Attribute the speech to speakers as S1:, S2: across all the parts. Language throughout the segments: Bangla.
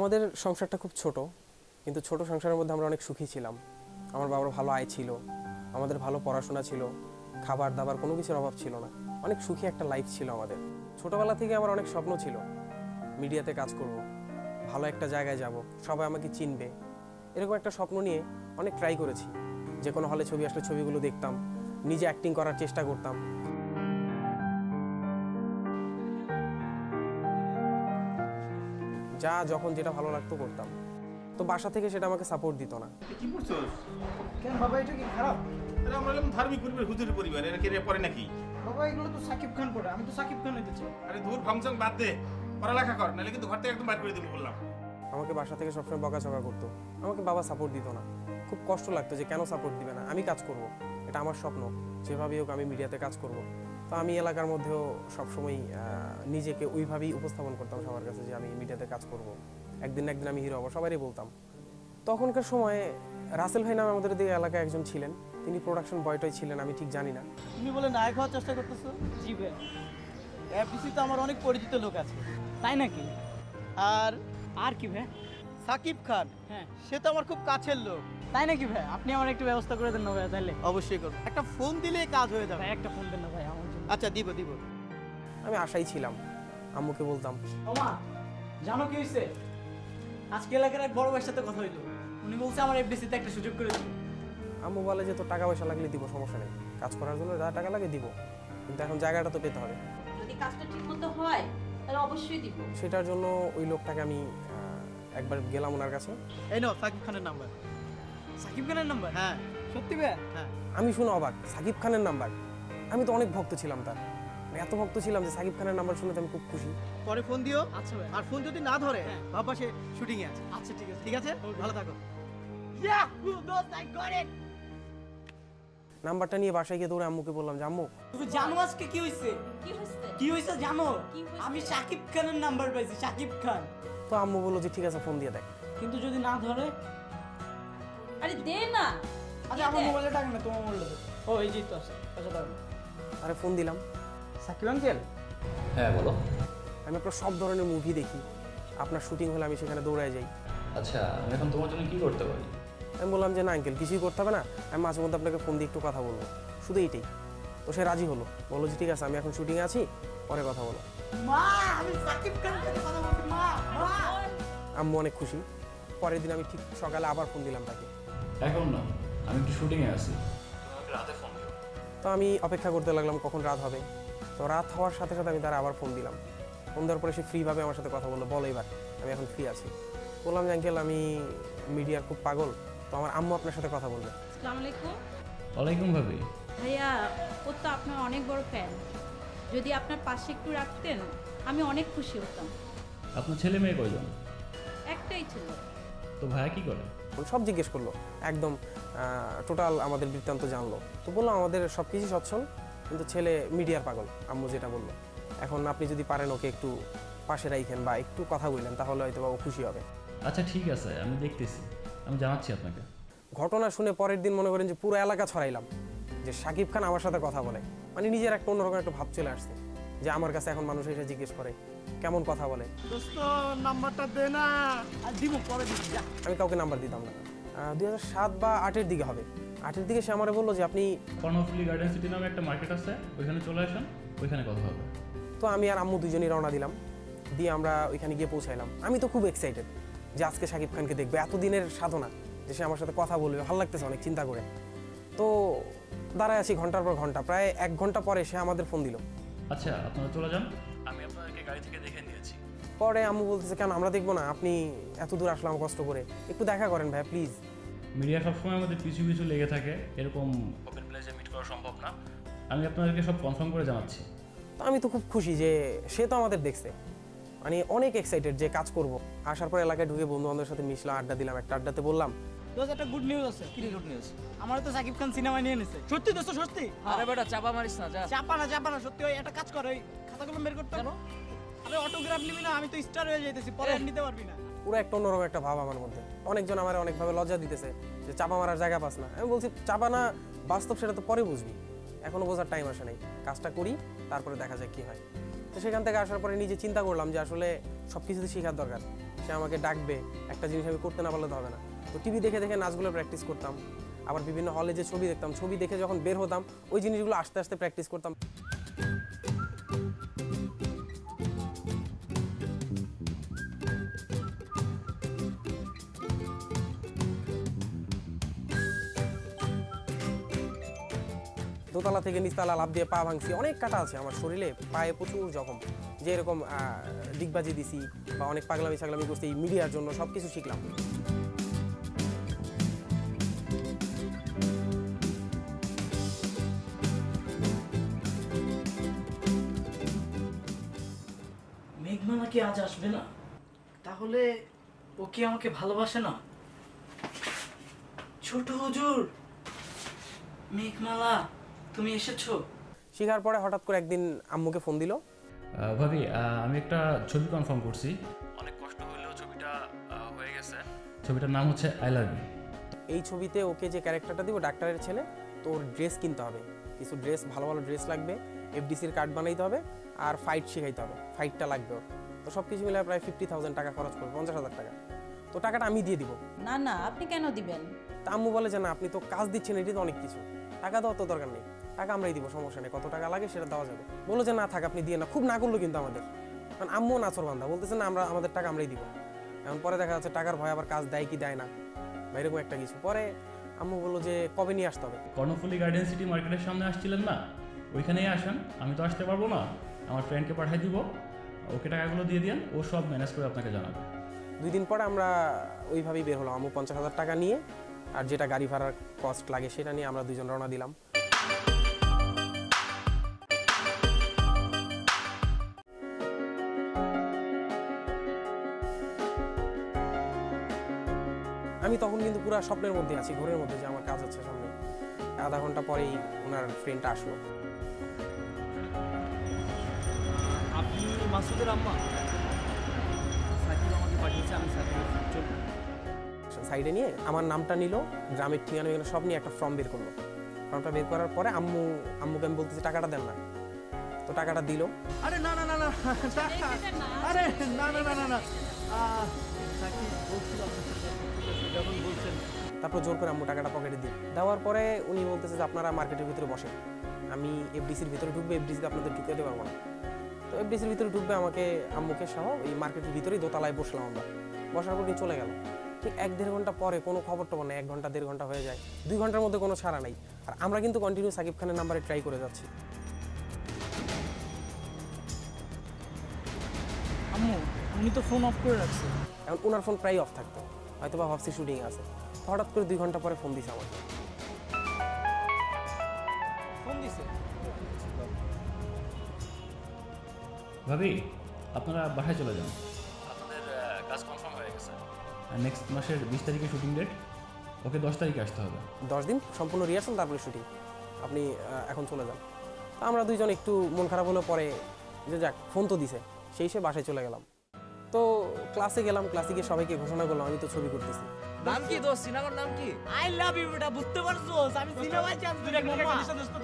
S1: আমাদের সংসারটা খুব ছোট, কিন্তু ছোট সংসারের মধ্যে আমরা অনেক সুখী ছিলাম। আমার বাবার ভালো আয় ছিল, আমাদের ভালো পড়াশোনা ছিল, খাবার দাবার কোনো কিছুর অভাব ছিল না, অনেক সুখী একটা লাইফ ছিল আমাদের। ছোটবেলা থেকে আমার অনেক স্বপ্ন ছিল মিডিয়াতে কাজ করব, ভালো একটা জায়গায় যাব, সবাই আমাকে চিনবে, এরকম একটা স্বপ্ন নিয়ে অনেক ট্রাই করেছি। যে কোনো হলে ছবি আসলে ছবিগুলো দেখতাম, নিজে অ্যাক্টিং করার চেষ্টা করতাম যা যখন যেটা ভালো লাগতো করতাম। তো বাসা থেকে সেটা আমাকে সাপোর্ট দিত না।
S2: কি করছোস
S3: কেন বাবা এটা কি খারাপ?
S2: আরে আমরা হলাম ধার্মিক পরিবার হুজুরের পরিবার এরা কে পরে নাকি?
S3: বাবা এগুলো তো সাকিব খান পড়ে আমি তো সাকিব খান হইতে চাই।
S2: আরে দূর ফাংশন বাদ দে পড়ালেখা কর নাহলে কিন্তু ঘর থেকে একদম বাইর করে দেবো বললাম।
S1: আমাকে বাসা থেকে সবসময় বকাঝকা করতো। আমাকে বাবা সাপোর্ট দিত না। খুব কষ্ট লাগতো যে কেন সাপোর্ট দিবে না আমি কাজ করব। এটা আমার স্বপ্ন যেভাবেই হোক আমি মিডিয়াতে কাজ করব। তো আমি এলাকার মধ্যেও সবসময় নিজেকে ওইভাবেই উপস্থাপন করতাম সবার কাছে যে আমি মিডিয়াতে কাজ করব। একদিন একদিন আমি হিরো হব সবারই বলতাম। তখনকার সময়ে রাসেল ভাই নামে আমাদের দিকে এলাকায় একজন ছিলেন। তিনি প্রোডাকশন বয়টাই ছিলেন আমি ঠিক জানি না।
S3: তুমি বলে নায়ক হওয়ার চেষ্টা করতেছো? জি ভাই। এফডিসি তো আমার অনেক পরিচিত লোক আছে।
S4: তাই নাকি?
S3: আর
S4: আর কি ভাই?
S3: সাকিব খান
S4: হ্যাঁ।
S3: সে তো আমার খুব কাছের লোক।
S4: তাই নাকি ভাই? আপনি আমার একটু ব্যবস্থা করে দেন না ভাই তাহলে
S3: অবশ্যই করব। একটা ফোন দিলেই কাজ হয়ে যাবে।
S4: একটা ফোন দেন না ভাই।
S3: আচ্ছা দিব দিব।
S1: আমি আশাই ছিলাম আম্মুকে বলতাম।
S4: ওমা জানো কি হয়েছে আজকে এলাকার এক বড় ভাইয়ের সাথে কথা হইল। উনি বলছে আমার এফডিসিতে একটা সুযোগ করে দিল
S1: আম্মু বলে যে তো টাকা পয়সা লাগলে দিব সমস্যা নেই। কাজ করার জন্য যা টাকা লাগে দিব। কিন্তু এখন জায়গাটা তো পেতে হবে।
S5: যদি কাজটা ঠিক মতো হয় তাহলে অবশ্যই দিব।
S1: সেটার জন্য ওই লোকটাকে আমি একবার গেলাম ওনার কাছে।
S3: এই নাও সাকিব খানের নাম্বার।
S4: সাকিব খানের নাম্বার?
S3: হ্যাঁ।
S4: সত্যি ভাই?
S3: হ্যাঁ।
S1: আমি শুনে অবাক সাকিব খানের নাম্বার। আমি তো অনেক ভক্ত ছিলাম তার। মানে এত ভক্ত ছিলাম যে সাকিব খানের নাম্বার শুনে আমি খুব খুশি।
S3: পরে ফোন দিও।
S4: আচ্ছা
S3: আর ফোন যদি না ধরে
S4: হ্যাঁ।
S3: বাবা সে শুটিং এ আছে।
S4: আচ্ছা ঠিক আছে।
S3: ঠিক আছে? ভালো থাকো।
S1: নাম্বারটা নিয়ে বাসায় গিয়ে দৌড়ে আম্মুকে বললাম যে আম্মু
S4: তুমি জানো আজকে কি হয়েছে
S5: কি হয়েছে
S4: কি হয়েছে জানো আমি সাকিব খানের নাম্বার পাইছি সাকিব খান।
S1: তো আম্মু বলল যে ঠিক আছে ফোন দিয়ে দেখ।
S4: কিন্তু যদি না ধরে?
S5: আরে দে না।
S4: আচ্ছা আমার মোবাইলে টাকা না তোমার মোবাইলে ও এই যে তো আছে। আচ্ছা দাও
S1: আরে ফোন দিলাম।
S4: সাকিব আঙ্কেল?
S6: হ্যাঁ বলো।
S1: আমি আপনার সব ধরনের মুভি দেখি। আপনার শুটিং হলে আমি সেখানে দৌড়ায় যাই।
S6: আচ্ছা আমি এখন তোমার জন্য কি করতে পারি?
S1: আমি বললাম যে না আঙ্কেল কিছুই করতে হবে না। আমি মাঝে মধ্যে আপনাকে ফোন দিয়ে একটু কথা বলব। শুধু এইটাই। তো সে রাজি হলো। বলল যে ঠিক আছে আমি এখন শুটিংয়ে আছি পরে কথা বলো। আম্মু অনেক খুশি। পরের দিন আমি ঠিক সকালে আবার ফোন দিলাম তাকে।
S6: এখন না আমি একটু শুটিংয়ে আছি। রাতে
S1: তো আমি অপেক্ষা করতে লাগলাম কখন রাত হবে। তো রাত হওয়ার সাথে সাথে আমি তার আবার ফোন দিলাম। ফোন দেওয়ার পরে সে ফ্রিভাবে আমার সাথে কথা বলল বলো এবার আমি এখন ফ্রি আছি। বললাম যে আঙ্কেল আমি মিডিয়ার খুব পাগল তো আমার আম্মু আপনার সাথে কথা বলবে।
S5: আলাইকুম।
S6: ওয়ালাইকুম ভাবি।
S5: ভাইয়া ও তো আপনার অনেক বড় ফ্যান যদি আপনার পাশে একটু রাখতেন আমি অনেক খুশি হতাম।
S6: আপনার ছেলে মেয়ে কয়জন?
S5: একটাই ছিল।
S6: তো ভাইয়া কি করে?
S1: সব জিজ্ঞেস করল। একদম টোটাল আমাদের বৃত্তান্ত জানলো। তো বললাম আমাদের সব কিছু সচ্ছল কিন্তু ছেলে মিডিয়ার পাগল আম্মু যেটা বলল। এখন আপনি যদি পারেন ওকে একটু পাশে রাখেন বা একটু কথা বললেন তাহলে হয়তো ও খুশি হবে।
S6: আচ্ছা ঠিক আছে আমি দেখতেছি। আমি জানাচ্ছি আপনাকে।
S1: ঘটনা শুনে পরের দিন মনে করেন যে পুরো এলাকা ছড়াইলাম যে সাকিব খান আমার সাথে কথা বলে। মানে নিজের একটা অন্যরকম একটা ভাব চলে আসছে যে আমার কাছে এখন মানুষ এসে জিজ্ঞেস করে কেমন কথা বলে?
S3: নাম্বারটা দে না। দিব পরে
S1: আমি কাউকে নাম্বার দিতাম না। দুই হাজার সাত বা আটের দিকে হবে। আটের দিকে সে আমারে বলল যে আপনি
S6: কর্ণফুলি গার্ডেন সিটি নামে একটা মার্কেট আছে ওইখানে চলে আসেন ওইখানে কথা হবে।
S1: তো আমি আর আম্মু দুজনই রওনা দিলাম। দিয়ে আমরা ওইখানে গিয়ে পৌঁছাইলাম। আমি তো খুব এক্সাইটেড যে আজকে শাকিব খানকে দেখবে। এতদিনের সাধনা যে সে আমার সাথে কথা বলবে ভালো লাগতেছে অনেক চিন্তা করে। তো দাঁড়ায় আছি ঘণ্টার পর ঘণ্টা। প্রায় এক ঘণ্টা পরে সে আমাদের ফোন দিল।
S6: আচ্ছা আপনারা চলে যান। আমি আপনাদেরকে গাড়ি থেকে
S1: পরে আম্মু বলতেছে কেন? আমরা দেখব না। আপনি এত দূর আসলাম কষ্ট করে। একটু দেখা করেন ভাই প্লিজ
S6: মিডিয়া সবসময় আমাদের পিছু পিছু লেগে থাকে এরকম ওপেন প্লেসে মিট করা সম্ভব না। আমি আপনাদেরকে সব কনফার্ম করে জানাচ্ছি।
S1: তো আমি তো খুব খুশি যে সে তো আমাদের দেখছে। মানে অনেক এক্সাইটেড যে কাজ করব। আসার পর এলাকায় ঢুকে বন্ধু বান্ধবের সাথে মিশলাম আড্ডা দিলাম একটা আড্ডাতে বললাম।
S4: দোস্ত একটা গুড নিউজ আছে। কি গুড নিউজ আমার তো সাকিব খান সিনেমায় নিয়ে নিছে। সত্যি দোস্ত সত্যি?
S7: আরে বেটা চাপা মারিস না যা।
S4: চাপা না চাপা না সত্যি ওই একটা কাজ কর ওই খাতাগুলো বের করতে কেন? আরে অটোগ্রাফ নিবি না আমি তো স্টার হয়ে যাইতেছি পরে আর নিতে পারবি না।
S1: পুরো একটা অন্যরকম একটা ভাব আমার মধ্যে। অনেকজন আমার অনেকভাবে লজ্জা দিতেছে যে চাপা মারার জায়গা পাস না। আমি বলছি চাপা না বাস্তব সেটা তো পরে বুঝবি। এখনও বোঝার টাইম আসে নাই। কাজটা করি তারপরে দেখা যায় কি হয়। তো সেখান থেকে আসার পরে নিজে চিন্তা করলাম যে আসলে সব কিছুতে শেখার দরকার। সে আমাকে ডাকবে একটা জিনিস আমি করতে না পারলে তো হবে না। তো টিভি দেখে দেখে নাচগুলো প্র্যাকটিস করতাম। আবার বিভিন্ন হলে যে ছবি দেখতাম ছবি দেখে যখন বের হতাম ওই জিনিসগুলো আস্তে আস্তে প্র্যাকটিস করতাম। দোতলা থেকে নিচতলা লাভ দিয়ে পা ভাঙছি। অনেক কাটা আছে আমার শরীরে পায়ে প্রচুর জখম। যে এরকম আহ, ডিগবাজি দিছি বা অনেক পাগলামি ছাগলামি করছি এই মিডিয়ার জন্য সব কিছু শিখলাম।
S4: মেঘমালা কি আজ আসবে না? তাহলে ও কি আমাকে ভালোবাসে না? ছোট হুজুর মেঘমালা। তুমি এসেছ?
S1: শিখার পরে হঠাৎ করে একদিন আম্মুকে ফোন দিল।
S6: ভাবি আমি একটা ছবি কনফার্ম করছি। অনেক কষ্ট হলেও ছবিটা হয়ে গেছে। ছবিটার নাম হচ্ছে আই লাভ ইউ
S1: এই ছবিতে ওকে যে ক্যারেক্টারটা দিব ডাক্তারের ছেলে তো ওর ড্রেস কিনতে হবে। কিছু ড্রেস ভালো ভালো ড্রেস লাগবে এফডিসির কার্ড বানাইতে হবে আর ফাইট শিখাইতে হবে। ফাইটটা লাগবে ওর। তো সব কিছু মিলে প্রায় ফিফটি থাউজেন্ড টাকা খরচ করবে পঞ্চাশ হাজার টাকা। তো টাকাটা আমি দিয়ে দিব।
S5: না না আপনি কেন দিবেন?
S1: তা আম্মু বলে যে না আপনি তো কাজ দিচ্ছেন এটি তো অনেক কিছু। টাকা দেওয়ার তো দরকার নেই। টাকা আমরাই দিব সমস্যা নেই। কত টাকা লাগে সেটা দেওয়া যাবে। বলো যে না থাক আপনি দিয়ে না। খুব না করল কিন্তু আমাদের। কারণ আম্মু নাচর বান্ধা বলতেছে না আমরা আমাদের টাকা আমরাই দিব। এখন পরে দেখা যাচ্ছে টাকার ভয় আবার কাজ দেয় কি দেয় না। বা এরকম একটা কিছু। পরে আম্মু বলল যে কবে নিয়ে আসতে হবে?
S6: কর্ণফুলি গার্ডেন সিটি মার্কেটের সামনে আসছিলেন না? ওইখানেই আসেন। আমি তো আসতে পারব না। আমার ফ্রেন্ডকে পাঠিয়ে দিব। ওকে টাকাগুলো দিয়ে দিন ও সব ম্যানেজ করে আপনাকে জানাবে।
S1: দুই দিন পরে আমরা ওইভাবেই বের হলাম। আম্মু পঞ্চাশ হাজার টাকা নিয়ে আর যেটা গাড়ি ভাড়ার কস্ট লাগে সেটা নিয়ে আমরা দুজন রওনা দিলাম। কিন্তু পুরো স্বপ্নের মধ্যে আছি ঘরের মধ্যে যে আমার কাজ হচ্ছে সামনে আধা ঘণ্টা পরেই ওনার ফ্রেন্ডটা আসলো
S3: আপনি মাসুদের আম্মা সাকিব আমাকে পাঠিয়েছে আমি সাকিবের
S1: সাইডে নিয়ে আমার নামটা নিল গ্রামের ঠিকানা এখানে সব নিয়ে একটা ফর্ম বের করল ফর্মটা বের করার পরে আম্মু আম্মুকে আমি বলতেছি টাকাটা দেন না তো টাকাটা দিল
S3: আরে না না না না আরে না না না না না সাকিব
S1: তারপর জোর করে আম্মু টাকাটা পকেটে দিই দেওয়ার পরে উনি বলতেছে যে আপনারা মার্কেটের ভিতরে বসেন। আমি এফডিসির ভিতরে ঢুকবে এফডিসিতে আপনাদের ঢুকে দিতে পারব না। তো এফডিসির ভিতরে ঢুকবে আমাকে আম্মুকে সহ এই মার্কেটের ভিতরেই দোতলায় বসলাম আমরা। বসার পর উনি চলে গেল। ঠিক এক দেড় ঘণ্টা পরে কোনো খবর টবর নেই এক ঘণ্টা দেড় ঘণ্টা হয়ে যায়। দুই ঘণ্টার মধ্যে কোনো ছাড়া নাই। আর আমরা কিন্তু কন্টিনিউ সাকিব খানের নাম্বারে ট্রাই করে যাচ্ছি।
S4: আম্মু উনি তো ফোন অফ করে রাখছে।
S1: এখন ওনার ফোন প্রায় অফ থাকতো। হয়তো বা ভাবছি শুটিং আছে। হঠাৎ করে দুই ঘণ্টা পরে ফোন দিছে আমাকে।
S4: ফোন দিছে?
S6: ভাবি আপনারা বাসায় চলে যান। আপনাদের কাজ কনফার্ম হয়ে গেছে। নেক্সট মাসের বিশ তারিখে শুটিং ডেট ওকে দশ তারিখে আসতে হবে।
S1: দশ দিন সম্পূর্ণ রিহার্সাল তারপরে শুটিং আপনি এখন চলে যান। আমরা দুইজন একটু মন খারাপ হলে পরে যে যাক ফোন তো দিছে। সেই সে বাসায় চলে গেলাম। তো ক্লাসে গেলাম ক্লাসে গিয়ে সবাইকে ঘোষণা করলাম আমি তো ছবি করতেছি।
S7: নাম কি দোস্ত? সিনেমার নাম কি?
S4: আই লাভ ইউ এটা বুঝতে পারছ? আমি সিনেমায় চান্স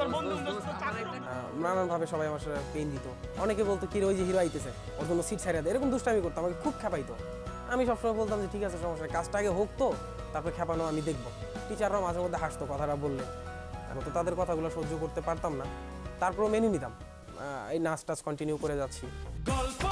S4: তোর বন্ধু
S1: আহ, নানানভাবে সবাই আমার সাথে পেন দিত। অনেকে বলতো কি রে, ওই যে হিরো আইতেছে ওর জন্য সিট ছাড়িয়ে দেয় এরকম দুষ্টামি করতো আমাকে খুব খেপাইতো। আমি সবসময় বলতাম যে ঠিক আছে সমস্যা কাজটা আগে হোক তো তারপর খেপানো আমি দেখব। টিচাররাও মাঝে মধ্যে হাসতো কথাটা বললে। আমি তো তাদের কথাগুলো সহ্য করতে পারতাম না। তারপরও মেনে নিতাম। এই নাচ টাচ কন্টিনিউ করে যাচ্ছি।
S8: গল্প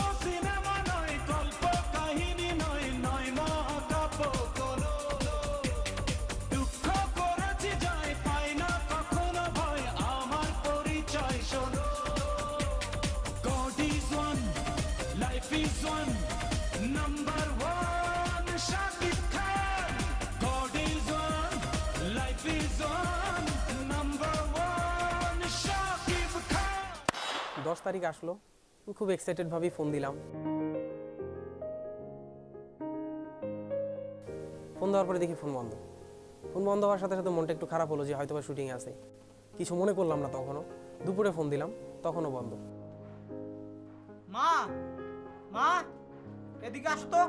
S1: তারিখ আসলো। আমি খুব এক্সাইটেড ভাবেই ফোন দিলাম। ফোন দেওয়ার পরে দেখি ফোন বন্ধ। ফোন বন্ধ হওয়ার সাথে সাথে মনটা একটু খারাপ হলো যে হয়তো বা শুটিং আছে। কিছু মনে করলাম না তখনও। দুপুরে ফোন দিলাম তখনও বন্ধ।
S4: মা! মা! এদিকে আসো তো।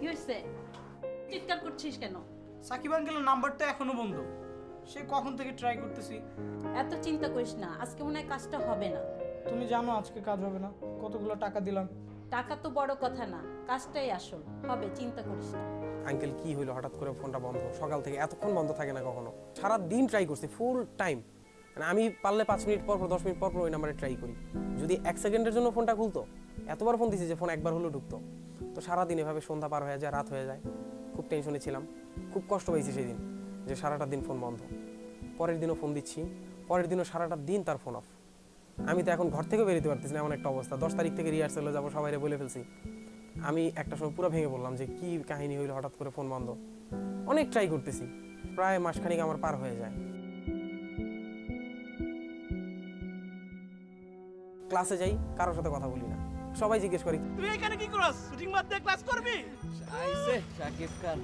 S5: কি হয়েছে? চিৎকার করছিস কেন?
S4: সাকিব আঙ্কেলের নাম্বারটা এখনও বন্ধ। সে কখন থেকে ট্রাই করতেছি?
S5: এত চিন্তা করিস না আজকে মনে হয় কাজটা হবে না।
S4: তুমি জানো আজকে কাজ হবে না কতগুলো টাকা দিলাম।
S5: টাকা তো বড় কথা না কাজটাই আসল হবে চিন্তা করিস না।
S1: আঙ্কেল কি হইল? হঠাৎ করে ফোনটা বন্ধ। সকাল থেকে এতক্ষণ বন্ধ থাকে না কখনো? সারা দিন ট্রাই করছি ফুল টাইম মানে আমি পারলে পাঁচ মিনিট পর পর দশ মিনিট পর পর ওই নাম্বারে ট্রাই করি। যদি এক সেকেন্ডের জন্য ফোনটা খুলতো এতবার ফোন দিছি যে ফোন একবার হলেও ঢুকতো। তো সারাদিন এভাবে সন্ধ্যা পার হয়ে যায় রাত হয়ে যায়। খুব টেনশনে ছিলাম। খুব কষ্ট পাইছি সেই দিন যে সারাটা দিন ফোন বন্ধ। পরের দিনও ফোন দিচ্ছি, পরের দিনও সারাটা দিন তার ফোন অফ আমি তো এখন ঘর থেকে বেরোতে পারতেছি না, এমন একটা অবস্থা। দশ তারিখ থেকে রিহার্সেলে যাব, সবাই বলে ফেলছি। আমি একটা সময় পুরো ভেঙে বললাম যে কি কাহিনী হইল হঠাৎ করে ফোন বন্ধ। অনেক ট্রাই করতেছি, প্রায় মাসখানিক আমার পার হয়ে যায়। ক্লাসে যাই, কারোর সাথে কথা বলি না। সবাই জিজ্ঞেস করি
S7: তুই এখানে কি করস শুটিং ক্লাস করবি? আইছে শাকিব খান।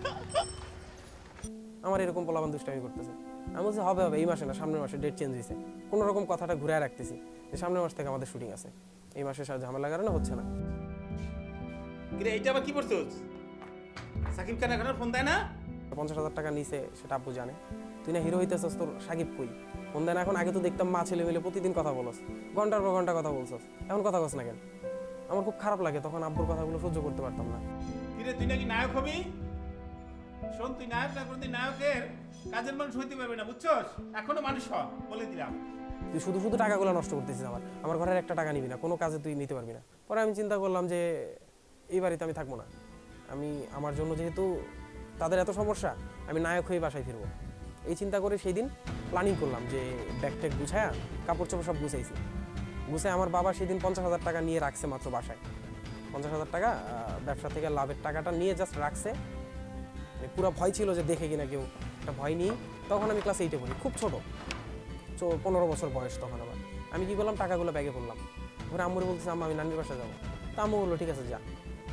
S1: আমার এরকম পোলাবান দুষ্টামি করতেছে। আমি বলছি হবে হবে এই মাসে না সামনের মাসে ডেট চেঞ্জ হয়েছে কোনো রকম কথাটা ঘুরে রাখতেছি যে সামনের মাস থেকে আমাদের শুটিং আছে। এই মাসে সা- ঝামেলা কারণে হচ্ছে না।
S2: কিরে এইটা আবার কি করছোস সাকিব খান এখন ফোন দেয় না?
S1: পঞ্চাশ হাজার টাকা নিছে সেটা আব্বু জানে। তুই না হিরো হইতেছস তোর সাকিব কই? ফোন দেন এখন আগে তো দেখতাম মা ছেলে মিলে প্রতিদিন কথা বলস। ঘণ্টার পর ঘণ্টা কথা বলছস। এখন কথা কস না কেন? আমার খুব খারাপ লাগে তখন আব্বুর কথাগুলো সহ্য করতে পারতাম না।
S2: কিরে তুই নাকি নায়ক হবি? শোন তুই নায়ক না করতে নায়কের কাজের মানুষ হইতে পারবে না, বুঝছস? এখনও মানুষ হ, বলে দিলাম।
S1: তুই শুধু শুধু টাকাগুলো নষ্ট করতেছিস আমার। আমার ঘরের একটা টাকা নিবি না, কোনো কাজে তুই নিতে পারবি না। পরে আমি চিন্তা করলাম যে, এই বাড়িতে আমি থাকব না। আমি, আমার জন্য যেহেতু তাদের এত সমস্যা, আমি নায়ক হয়ে বাসায় ফিরবো। এই চিন্তা করে সেই দিন প্ল্যানিং করলাম যে ব্যাগ ট্যাগ গুছায়া কাপড় চোপড় সব গুছাইছি। গুছাই আমার বাবা সেদিন পঞ্চাশ হাজার টাকা নিয়ে রাখছে মাত্র বাসায়। পঞ্চাশ হাজার টাকা ব্যবসা থেকে লাভের টাকাটা নিয়ে জাস্ট রাখছে। পুরো ভয় ছিল যে দেখে কিনা কেউ একটা ভয় নিয়ে তখন আমি ক্লাস এইটে পড়ি, খুব ছোট। চো, পনেরো বছর বয়স তখন আবার আমি কি করলাম? টাকাগুলো ব্যাগে করলাম। ধরে আম্মুরে বলতেছে, আম্মা, আমি নানির বাসা যাব। তা আম্মু বলল, ঠিক আছে, যা।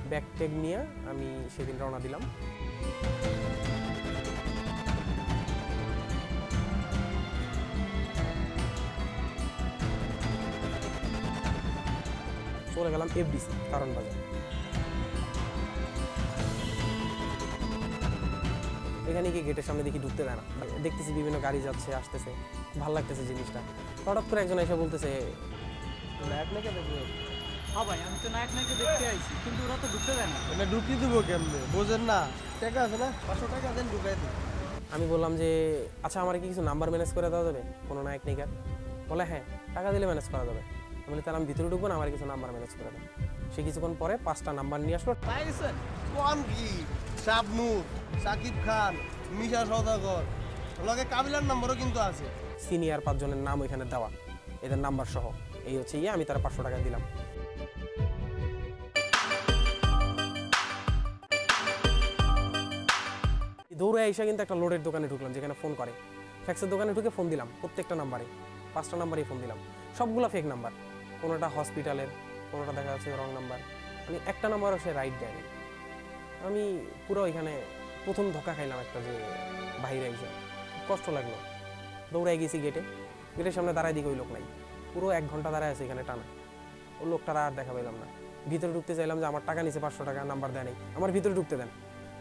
S1: ব্যাগ ট্যাগ নিয়ে আমি সেদিন রওনা দিলাম। চলে গেলাম এফডিসি কারণ বাজার। এখানে গিয়ে গেটের সামনে দেখি ঢুকতে দেয় না। দেখতেছি বিভিন্ন গাড়ি যাচ্ছে আসতেছে। ভালো লাগতেছে জিনিসটা। হঠাৎ করে একজন এসে বলতেছে
S4: হ্যাঁ ভাই আমি তো নায়ক নায়কে দেখতে আইছি কিন্তু ওরা তো ঢুকতে দেয় না।
S3: এটা ঢুকিয়ে দেবো কেমনে? বোঝেন না। টাকা আছে না? পাঁচশো টাকা দেন ঢুকাই দিন।
S1: আমি বললাম যে আচ্ছা আমার কি কিছু নাম্বার ম্যানেজ করে দেওয়া যাবে? কোনো নায়ক নেই বলে হ্যাঁ টাকা দিলে ম্যানেজ করা যাবে। আমি বলি তাহলে আমি ভিতরে ঢুকবো না আমার কিছু নাম্বার ম্যানেজ করে দেয় সে কিছুক্ষণ পরে পাঁচটা নাম্বার নিয়ে আসলো।
S7: পাই
S3: কোন কি শাবনুর সাকিব খান, মিশা সদাগর লগে কাবিলার নম্বরও কিন্তু আছে।
S1: সিনিয়র পাঁচজনের নাম ওইখানে দেওয়া। এদের নাম্বার সহ। এই হচ্ছে ইয়ে আমি তারা পাঁচশো টাকা দিলাম। দৌড়ে এসে কিন্তু একটা লোডের দোকানে ঢুকলাম, যেখানে ফোন করে। ফ্যাক্সের দোকানে ঢুকে ফোন দিলাম, প্রত্যেকটা নাম্বারে পাঁচটা নাম্বারেই ফোন দিলাম। সবগুলো ফেক নাম্বার কোনোটা হসপিটালের কোনোটা দেখা যাচ্ছে রং নাম্বার মানে একটা নাম্বারও সে রাইট দেয়নি। আমি পুরো এখানে প্রথম ধোকা খাইলাম একটা যে এসে খুব কষ্ট লাগল। দৌড়াই গেছি গেটে গেটের সামনে দাঁড়ায় দিকে ওই লোক নাই। পুরো এক ঘণ্টা দাঁড়ায় আছে এখানে টানা। ওই লোকটার আর দেখা পেলাম না। ভিতরে ঢুকতে চাইলাম যে আমার টাকা নিচে পাঁচশো টাকা নাম্বার দেয় নাই। আমার ভিতরে ঢুকতে দেন।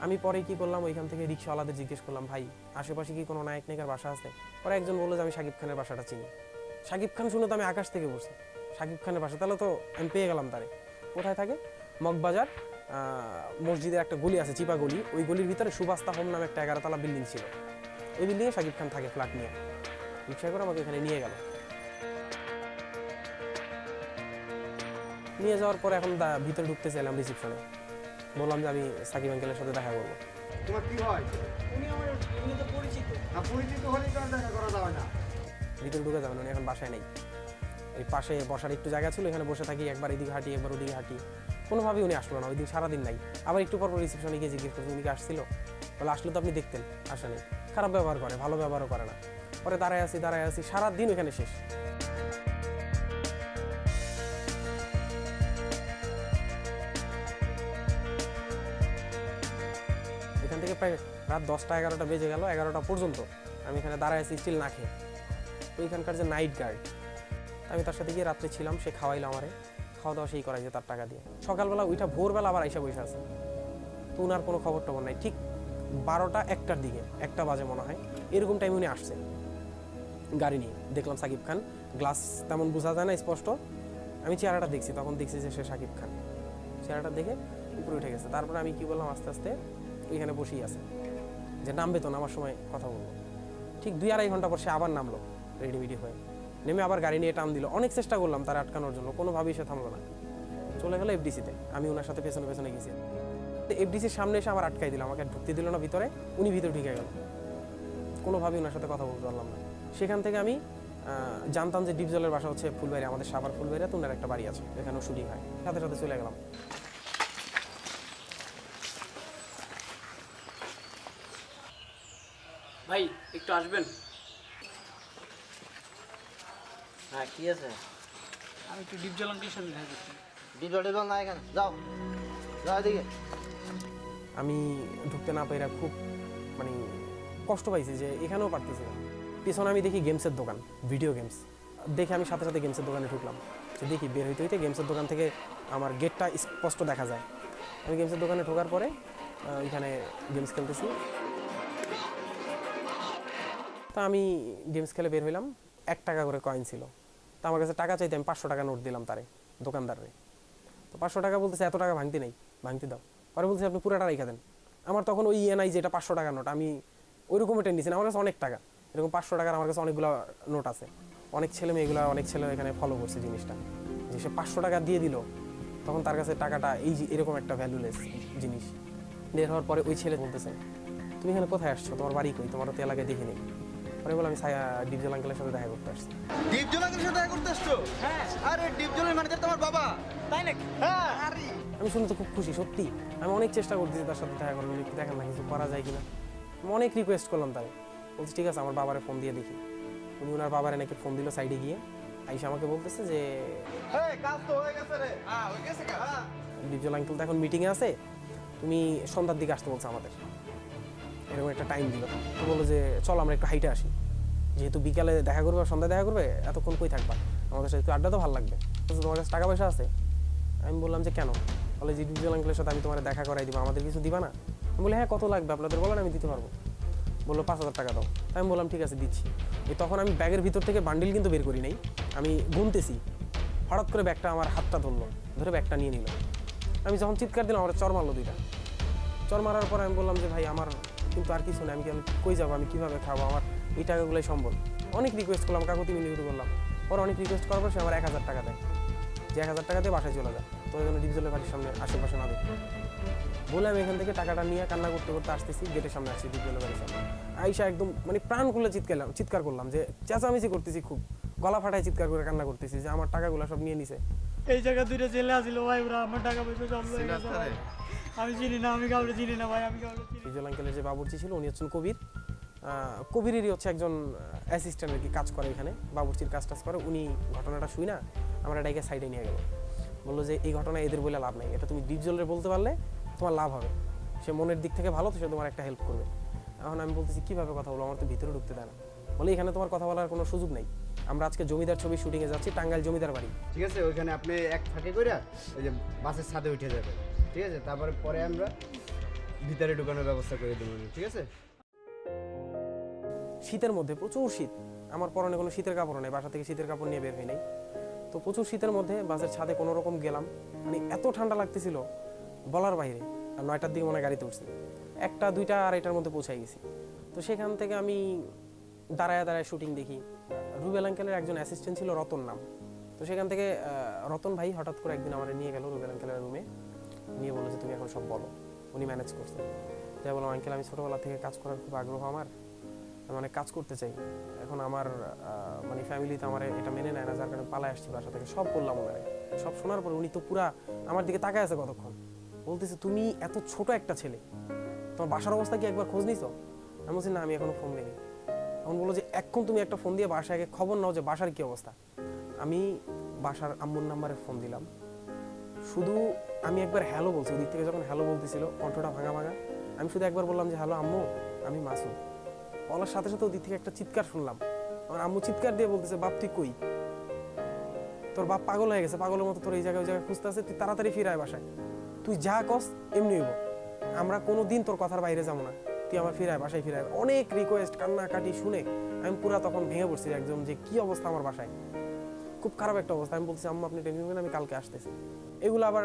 S1: আমি পরে কি করলাম, ওইখান থেকে রিক্সাওয়ালাদের জিজ্ঞেস করলাম, ভাই, আশেপাশে কি কোনো নায়ক নায়িকার বাসা আছে? পরে একজন বলল যে, আমি শাকিব খানের বাসাটা চিনি। শাকিব খান শুনে তো আমি আকাশ থেকে বসি শাকিব খানের বাসা, তাহলে তো আমি পেয়ে গেলাম তারে। কোথায় থাকে? মগবাজার। মসজিদের একটা গলি আছে চিপা গলি। ওই গলির ভিতরে সুবাস্তা হোম নামে একটা এগারোতলা বিল্ডিং ছিল। ওই বিল্ডিংয়ে শাকিব খান থাকে ফ্ল্যাট নিয়ে। রিক্সা করে আমাকে এখানে নিয়ে গেল। নিয়ে যাওয়ার পর এখন ভিতরে ঢুকতে চাইলাম রিসিপশনে বললাম যে আমি সাকিব আঙ্কেলের সাথে দেখা করব।
S3: তোমার কি হয়?
S4: উনি আমার উনি পরিচিত।
S3: না পরিচিত হলে তো দেখা করা যাবে না।
S1: ভিতরে ঢুকে যাবেন উনি এখন বাসায় নেই। এই পাশে বসার একটু জায়গা ছিল এখানে বসে থাকি একবার এদিকে হাঁটি একবার ওদিকে হাঁটি। কোনোভাবেই উনি আসলো না, ওই দিন সারাদিন নাই। আবার একটু পর রিসেপশনে গিয়ে জিজ্ঞেস করছি, উনি কি আসছিল? বলে, আসলে তো আপনি দেখতেন আসেনি খারাপ ব্যবহার করে, ভালো ব্যবহারও করে না। পরে দাঁড়ায় আছি দাঁড়ায় আছি, সারাদিন ওখানে শেষ। এখান থেকে প্রায় রাত দশটা, এগারোটা বেজে গেল, এগারোটা পর্যন্ত। আমি এখানে দাঁড়ায় আছি স্টিল না খেয়ে। তো এখানকার যে নাইট গার্ড আমি তার সাথে গিয়ে রাত্রে ছিলাম, সে খাওয়াইলো আমারে। খাওয়া দাওয়া সেই করাইছে তার টাকা দিয়ে। সকালবেলা ওইটা ভোরবেলা আবার আইসা বসে আছে। তো উনার কোনো খবর টবর নাই। ঠিক বারোটা একটার দিকে, একটা বাজে মনে হয়। এরকম টাইম উনি আসছে। গাড়ি নিয়ে। দেখলাম সাকিব খান। গ্লাস তেমন বোঝা যায় না, স্পষ্ট। আমি চেহারাটা দেখছি। তখন দেখছি যে সে সাকিব খান। চেহারাটা দেখে উপরে উঠে গেছে। তারপরে আমি কি বললাম, আস্তে আস্তে ওইখানে বসেই আছে। যে নামবে তো নামার সময় কথা বলব। ঠিক দুই আড়াই ঘণ্টা পর সে আবার নামলো রেডিমেডি হয়ে। নেমে আবার গাড়ি নিয়ে টান দিল। অনেক চেষ্টা করলাম তার আটকানোর জন্য, কোনোভাবেই সে থামলো না। চলে গেলো এফডিসিতে আমি ওনার সাথে পেছনে পেছনে গেছি। এফডিসির সামনে এসে আমার আটকাই দিল, আমাকে ঢুকতে দিল না ভিতরে, উনি ভিতরে ঢুকে গেল। কোনোভাবেই ওনার সাথে কথা বলতে পারলাম না। সেখান থেকে আমি জানতাম যে ডিপজলের বাসা হচ্ছে ফুলবাড়ি, আমাদের সাভার ফুলবাড়িতে তো ওনার একটা বাড়ি আছে, এখানেও শুটিং হয়। সাথে সাথে চলে গেলাম।
S4: ভাই, একটু আসবেন?
S7: হ্যাঁ কি আছে?
S4: আমি একটু ডিপ জল আঙ্কেলের সাথে দেখা করছি।
S7: ডিজল টিজল না এখানে। যাও। যাও এদিকে।
S1: আমি ঢুকতে না পেরে খুব মানে কষ্ট পাইছি যে এখানেও পারতেছি না। পিছনে আমি দেখি গেমসের দোকান ভিডিও গেমস দেখে আমি সাথে সাথে গেমসের দোকানে ঢুকলাম। যে দেখি বের হইতে হইতে গেমসের দোকান থেকে আমার গেটটা স্পষ্ট দেখা যায়। আমি গেমসের দোকানে ঢোকার পরে এখানে গেমস খেলতেছি। তা আমি গেমস খেলে বের হইলাম। এক টাকা করে কয়েন ছিল। তা আমার কাছে টাকা চাইতে আমি পাঁচশো টাকা নোট দিলাম তারে দোকানদারে তো পাঁচশো টাকা বলতেছে, এত টাকা ভাঙতে নেই, ভাঙতে দাও। পরে বলতেছে, আপনি পুরোটা রেখে দেন। আমার তখন ওই ইএনআই যেটা পাঁচশো টাকার নোট আমি ওইরকম এটা নিয়েছি আমার কাছে অনেক টাকা। এরকম পাঁচশো টাকার আমার কাছে অনেকগুলো নোট আছে। অনেক ছেলে মেয়েগুলো অনেক ছেলে এখানে ফলো করছে জিনিসটা। যে সে পাঁচশো টাকা দিয়ে দিল, তখন তার কাছে টাকাটা এই এরকম একটা ভ্যালুলেস জিনিস। বের হওয়ার পরে ওই ছেলে বলতেছে, তুমি এখানে কোথায় আসছো? তোমার বাড়ি কই? তোমার তো এলাকায় দেখিনি পরে বলে আমি ডিপজল আঙ্কেলের সাথে দেখা করতে আসছি।
S3: ডিপজল আঙ্কেলের সাথে দেখা করতে আসছো? হ্যাঁ। আরে ডিপজলের ম্যানেজার তোমার বাবা।
S4: তাই নাকি?
S3: হ্যাঁ। আরে
S1: আমি শুনে তো খুব খুশি সত্যি। আমি অনেক চেষ্টা করতেছি তার সাথে দেখা করার একটু দেখেন না কিছু করা যায় কিনা। আমি অনেক রিকোয়েস্ট করলাম তাই বলছি ঠিক আছে আমার বাবারে ফোন দিয়ে দেখি। উনি ওনার বাবারে নাকি ফোন দিল সাইডে গিয়ে। আইসা আমাকে বলতেছে যে
S3: এই কাজ তো হয়ে গেছে রে। হ্যাঁ হয়ে গেছে কাজ হ্যাঁ।
S1: ডিপজল আঙ্কেল তো এখন মিটিংয়ে আছে। তুমি সন্ধ্যার দিকে আসতে বলছো আমাদের। এরকম একটা টাইম দিল। তো বলল যে, চল আমরা একটু হাইটে আসি। যেহেতু বিকালে দেখা করবে সন্ধ্যায় দেখা করবে, এতক্ষণ কই থাকবা? আমাদের সাথে একটু আড্ডা তো ভালো লাগবে। তোমার কাছে টাকা পয়সা আছে? আমি বললাম যে, কেন? বলে যে ডিপজল আঙ্কেলের সাথে আমি তোমার দেখা করাই দিব। আমাদের কিছু দিবা না? আমি বলি হ্যাঁ কত লাগবে? আপনাদের বলেন আমি দিতে পারব। বলল, পাঁচ হাজার টাকা দাও। আমি বললাম, ঠিক আছে, দিচ্ছি। তখন আমি ব্যাগের ভিতর থেকে বান্ডিল কিন্তু বের করি নাই। আমি গুনতেছি। হঠাৎ করে ব্যাগটা আমার হাতটা ধরলো, ধরে ব্যাগটা নিয়ে নিল। আমি যখন চিৎকার দিলাম, আমার চর মারলো দুইটা। চর মারার পর আমি বললাম যে, ভাই, আমার কিন্তু আর কিছু নেই আমি কি আমি কই যাব আমি কীভাবে খাব? আমার এই টাকাগুলোই সম্বল। অনেক রিকোয়েস্ট করলাম কাকুতি মিনতি করলাম। পরে অনেক রিকোয়েস্ট করার পর সে আমার এক হাজার টাকা দেয়। যে এক হাজার টাকা দিয়ে বাসায় চলে যায়। তো ওই জন্য ডিপজলের বাড়ির সামনে আশেপাশে না দেখি। বলে আমি এখান থেকে টাকাটা নিয়ে কান্না করতে করতে আসতেছি গেটের সামনে আসছি ডিপজলের বাড়ির সামনে। আইসা একদম মানে প্রাণ খুলে চিৎকার চিৎকার করলাম যে চেঁচামেচি করতেছি খুব। গলা ফাটায় চিৎকার করে কান্না করতেছি যে আমার টাকাগুলো সব নিয়ে নিছে।
S4: এই জায়গা দুইটা জেলে আসিল ভাই ওরা আমার টাকা পয়সা সব লয়ে গেছে। আমি চিনি না আমি কাউকে চিনি না ভাই আমি কাউকে চিনি না।
S1: আঙ্কেলের যে বাবুর্চি ছিল উনি হচ্ছেন কবির। কবিরেরই হচ্ছে একজন অ্যাসিস্ট্যান্ট আর কি কাজ করে এখানে বাবুর্চির কাজ টাজ করে। উনি ঘটনাটা শুই না আমরা এটাকে সাইডে নিয়ে গেল বলল যে এই ঘটনা এদের বলে লাভ নাই। এটা তুমি ডিপজলের বলতে পারলে তোমার লাভ হবে। সে মনের দিক থেকে ভালো তো সে তোমার একটা হেল্প করবে। এখন আমি বলতেছি কীভাবে কথা বলব? আমার তো ভিতরে ঢুকতে দেয় না। বলে এখানে তোমার কথা বলার কোনো সুযোগ নেই। আমরা আজকে জমিদার ছবি শুটিংয়ে যাচ্ছি টাঙ্গাইল জমিদার বাড়ি।
S9: ঠিক আছে ওইখানে আপনি এক ফাঁকে করে ওই যে বাসের ছাদে উঠে যাবেন। ঠিক আছে? তারপরে পরে আমরা ভিতরে ঢুকানোর ব্যবস্থা করে দেবো। ঠিক আছে?
S1: শীতের মধ্যে প্রচুর শীত। আমার পরনে কোনো শীতের কাপড় নেই, বাসা থেকে শীতের কাপড় নিয়ে বের হই নাই। তো প্রচুর শীতের মধ্যে বাসের ছাদে কোনো রকম গেলাম। মানে এত ঠান্ডা লাগতেছিল বলার বাইরে, আর নয়টার দিকে মনে গাড়িতে উঠছি। একটা, দুইটা আর এটার মধ্যে পৌঁছাই গেছি। তো সেখান থেকে আমি দাঁড়ায় দাঁড়ায় শুটিং দেখি। রুবেল আঙ্কেলের একজন অ্যাসিস্ট্যান্ট ছিল রতন নাম। তো সেখান থেকে রতন ভাই হঠাৎ করে একদিন আমার নিয়ে গেল রুবেল আঙ্কেলের রুমে নিয়ে বলল যে, তুমি এখন সব বলো। উনি ম্যানেজ করছে তাই বললাম আঙ্কেল, আমি ছোটোবেলা থেকে কাজ করার খুব আগ্রহ আমার। আমি অনেক কাজ করতে চাই। এখন আমার মানে ফ্যামিলিতে আমার এটা মেনে নেয় না, যার কারণে পালায় আসছি বাসা থেকে। সব বললাম ওনারে। সব শোনার পর উনি তো পুরা আমার দিকে তাকায় আছে কতক্ষণ। বলতেছে, তুমি এত ছোট একটা ছেলে। তোমার বাসার অবস্থা কি একবার খোঁজ নিছো? আমি বলছি, না, আমি এখনও ফোন দিইনি। এখন বলল যে, এখন তুমি একটা ফোন দিয়ে বাসায় খবর নাও যে বাসার কি অবস্থা। আমি বাসার আম্মুর নাম্বারে ফোন দিলাম। শুধু আমি একবার হ্যালো বলছি, ওদিক থেকে যখন হ্যালো বলতেছিল, কণ্ঠটা ভাঙা ভাঙা, আমি শুধু একবার বললাম যে হ্যালো আম্মু, আমি মাসুদ। বলার সাথে সাথে ওদিক থেকে একটা চিৎকার শুনলাম। আমার আম্মু চিৎকার দিয়ে বলতেছে, বাপ, তুই কই? তোর বাপ পাগল হয়ে গেছে, পাগলের মতো তোর এই জায়গায় ওই জায়গায় খুঁজতে আছে তুই তাড়াতাড়ি ফিরায় বাসায়। তুই যা কস, এমনি হইব। আমরা কোনো দিন তোর কথার বাইরে যাব না। তুই আমার ফিরায় বাসায় ফিরায় অনেক রিকোয়েস্ট কান্নাকাটি শুনে আমি পুরা তখন ভেঙে পড়ছি একদম যে, কি অবস্থা আমার বাসায়? খুব খারাপ একটা অবস্থা। আমি বলছি আম্মা আপনি টেনশন করেন আমি কালকে আসতেছি। এগুলো আবার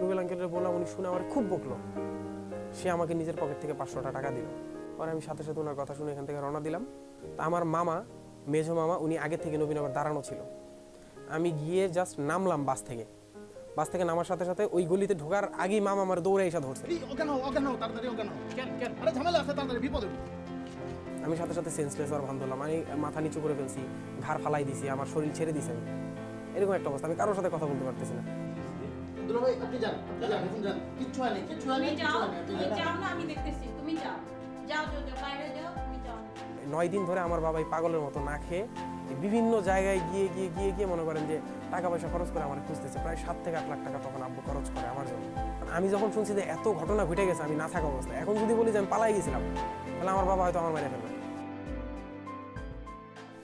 S1: রুবেল আঙ্কেলের বললাম উনি শুনে আমার খুব বকলো। সে আমাকে নিজের পকেট থেকে পাঁচশোটা টাকা দিল। পরে আমি সাথে সাথে ওনার কথা শুনে এখান থেকে রওনা দিলাম। তা আমার মামা মেজো মামা উনি আগে থেকে নবীনগর দাঁড়ানো ছিল। আমি গিয়ে জাস্ট নামলাম বাস থেকে। বাস থেকে নামার সাথে সাথে ওই গলিতে ঢোকার আগেই মামা আমার দৌড়ে এসে ধরছে।
S4: কেন কেন?
S3: আরে ঝামেলা আছে তাড়াতাড়ি বিপদ।
S1: আমি সাথে সাথে সেন্সলেস হওয়ার ভান ধরলাম। আমি মাথা নিচু করে ফেলছি ঘাড় ফালাই দিছি আমার শরীর ছেড়ে দিছি আমি। এরকম একটা অবস্থা আমি কারোর সাথে কথা বলতে পারতেছি না।
S3: দুলাভাই আপনি যান আপনি যান এখন যান। কিচ্ছু হয়নি কিচ্ছু হয়নি
S5: যাও তুমি যাও না আমি দেখতেছি তুমি যাও। যাও যাও যাও, বাইরে যাও তুমি যাও
S1: নয় দিন ধরে আমার বাবাই পাগলের মতো না খেয়ে বিভিন্ন জায়গায় গিয়ে গিয়ে গিয়ে গিয়ে মনে করেন যে টাকা পয়সা খরচ করে আমার খুঁজতেছে। প্রায় সাত থেকে আট লাখ টাকা তখন আব্বু খরচ করে আমার জন্য। আমি যখন শুনছি যে এত ঘটনা ঘটে গেছে আমি না থাকা অবস্থায়। এখন যদি বলি যে আমি পালাই গেছিলাম তাহলে আমার বাবা হয়তো আমার মেরে ফেলবে।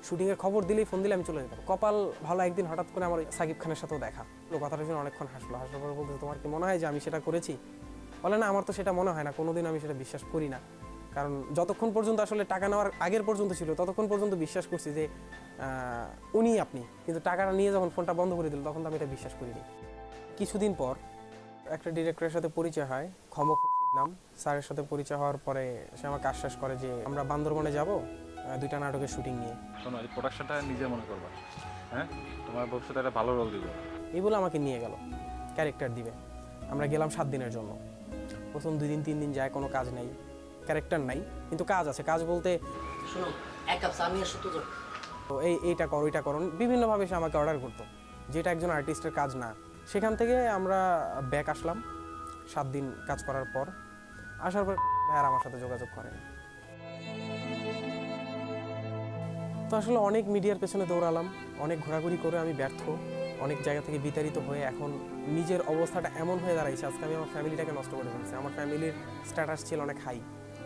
S1: শুটিংয়ের খবর দিলেই ফোন দিলে আমি চলে যেতাম। কপাল ভালো একদিন হঠাৎ করে আমার সাকিব খানের সাথেও দেখা। ও কথাটা শুনে অনেকক্ষণ হাসলো। হাসলো পরে বলতে তোমার কি মনে হয় যে আমি সেটা করেছি? বলে, না, আমার তো সেটা মনে হয় না। কোনোদিন আমি সেটা বিশ্বাস করি না। কারণ যতক্ষণ পর্যন্ত আসলে টাকা নেওয়ার আগের পর্যন্ত ছিল, ততক্ষণ পর্যন্ত বিশ্বাস করছি যে উনি আপনি। কিন্তু টাকাটা নিয়ে যখন ফোনটা বন্ধ করে দিল, তখন তো আমি এটা বিশ্বাস করিনি। কিছুদিন পর একটা ডিরেক্টরের সাথে পরিচয় হয় ক্ষম খুরশিদ নাম। স্যারের সাথে পরিচয় হওয়ার পরে সে আমাকে আশ্বাস করে যে আমরা বান্দরবনে যাব দুইটা নাটকের শুটিং নিয়ে।
S10: শোনো এই প্রোডাকশনটা নিজে মনে করবা। হ্যাঁ? তোমার ভবিষ্যতে একটা ভালো রোল দিব।
S1: এই বলে আমাকে নিয়ে গেল। ক্যারেক্টার দিবে। আমরা গেলাম সাত দিনের জন্য। প্রথম দুই দিন তিন দিন যায় কোনো কাজ নেই। ক্যারেক্টার নাই কিন্তু কাজ আছে। কাজ বলতে
S4: শোনো এক কাপ চা নিয়ে তো
S1: তো এই এইটা কর ওইটা করুন বিভিন্নভাবে সে আমাকে অর্ডার করতো। যেটা একজন আর্টিস্টের কাজ না। সেখান থেকে আমরা ব্যাক আসলাম। সাত দিন কাজ করার পর আসার পর ভাইয়ার আমার সাথে যোগাযোগ করেন। তো আসলে অনেক মিডিয়ার পেছনে দৌড়ালাম, অনেক ঘোরাঘুরি করে আমি ব্যর্থ, অনেক জায়গা থেকে বিতাড়িত হয়ে এখন নিজের অবস্থাটা এমন হয়ে দাঁড়াইছে, আজকে আমি আমার ফ্যামিলিটাকে নষ্ট করে ফেলছি। আমার ফ্যামিলির স্ট্যাটাস ছিল অনেক হাই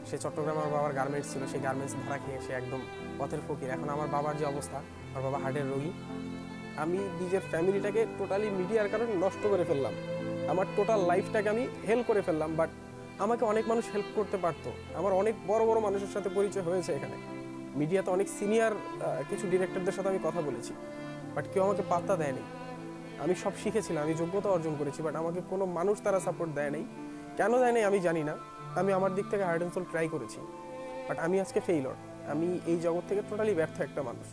S1: সে চট্টগ্রামে আমার বাবার গার্মেন্টস ছিল, সেই গার্মেন্টস ধরা খেয়ে সে একদম পথের ফকির। এখন আমার বাবার যে অবস্থা, আমার বাবা হার্টের রোগী। আমি নিজের ফ্যামিলিটাকে টোটালি মিডিয়ার কারণে নষ্ট করে ফেললাম। আমার টোটাল লাইফটাকে আমি হেল্প করে ফেললাম বাট আমাকে অনেক মানুষ হেল্প করতে পারতো। আমার অনেক বড় বড় মানুষের সাথে পরিচয় হয়েছে এখানে। মিডিয়াতে অনেক সিনিয়র কিছু ডিরেক্টরদের সাথে আমি কথা বলেছি বাট কেউ আমাকে পাত্তা দেয়নি। আমি সব শিখেছিলাম, আমি যোগ্যতা অর্জন করেছি বাট আমাকে কোনো মানুষ তারা সাপোর্ট দেয় নাই। কেন দেয় নাই আমি জানি না। আমি আমার দিক থেকে হার্ড অ্যান্ড সোল ট্রাই করেছি বাট আমি আজকে ফেইলর আমি এই জগৎ থেকে টোটালি ব্যর্থ একটা মানুষ।